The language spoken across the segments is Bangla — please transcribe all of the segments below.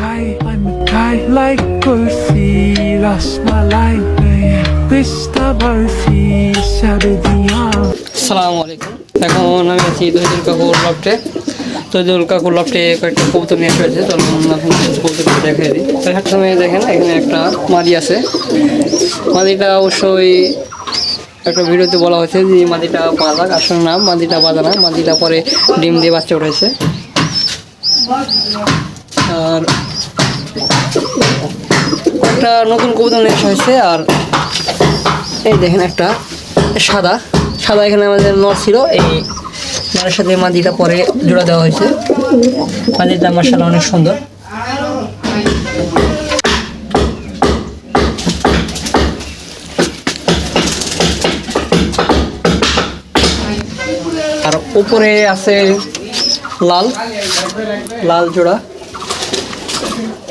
Thai, I'm a Thai like Kursi, Rasmalai, Pista Barfi. সালামু আলাইকুম এখন আমি আছি দহিদুল কাকুর লফটে দহিদুল কাকুর লফটে কয়েকটা কবুতর নিয়ে হয়েছে। চলুন এখন কবুতর দেখে দিই। একটা সময় দেখেন এখানে একটা মাদি আছে। মাদিটা অবশ্যই একটা ভিডিওতে বলা হয়েছে যে মাদিটা বাজাক আসলে নাম মাদিটা বাজা না মাদিটা পরে ডিম দিয়ে বাচ্চা উঠেছে। আর একটা নতুন কবুতর নিয়ে হয়েছে, আর এই দেখেন একটা সাদা। সাদা এখানে আমাদের নর ছিল, এই নরের সাথে মাদিটা পরে জোড়া দেওয়া হয়েছে। মাদিটা মার্শাল অনেক সুন্দর। আর উপরে আছে লাল লাল জোড়া।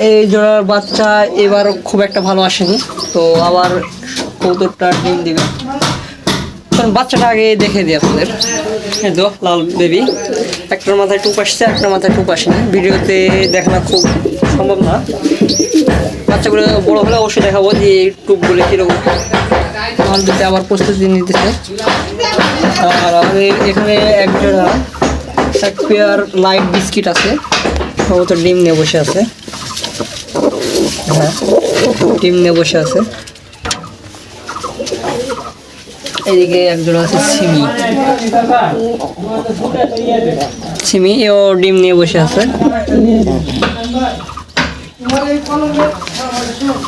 এই জোড়ার বাচ্চা এবার খুব একটা ভালো আসেনি, তো আবার কৌতুকটা ডিম দিবে। কারণ বাচ্চাটা আগে দেখে দিই আপনাদের। তো লাল বেবি একটার মাথায় টুপ আসছে, একটার মাথায় টুপ আসেনি। ভিডিওতে দেখানো খুব সম্ভব না। বাচ্চাগুলো বড় হলে অবশ্যই দেখাবো যে এই টুপগুলো কীরকম। আমার দিতে আবার প্রস্তুতি নিতেছে। আর আমাদের এখানে এক জোড়া এক পেয়ার লাইট বিস্কিট আছে। সম্ভবত ডিম নিয়ে বসে আছে। হ্যাঁ ডিম নিয়ে বসে আছে। এদিকে একজোড়া আছে সিমি। সিমি, ও ডিম নিয়ে বসে আছে।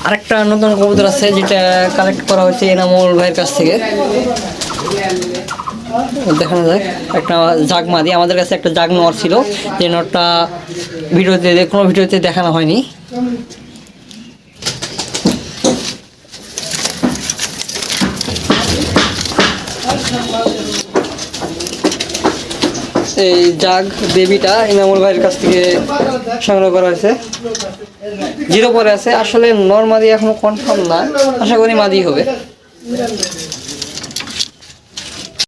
আরেকটা নতুন কবুতর আছে, যেটা কালেক্ট করা হয়েছে এনামুল ভাইয়ের কাছ থেকে। দেখানো যায়। একটা জাগ মাদি। আমাদের কাছে একটা জাগ নর ছিল। যে নরটা ভিডিওতে কোনো ভিডিওতে দেখানো হয়নি। এই জাগ বেবিটা ইনামুল ভাইয়ের কাছ থেকে সংগ্রহ করা হয়েছে। জিরো পরে আছে। আসলে নর মাদি এখনও কনফার্ম না। আশা করি মাদি হবে।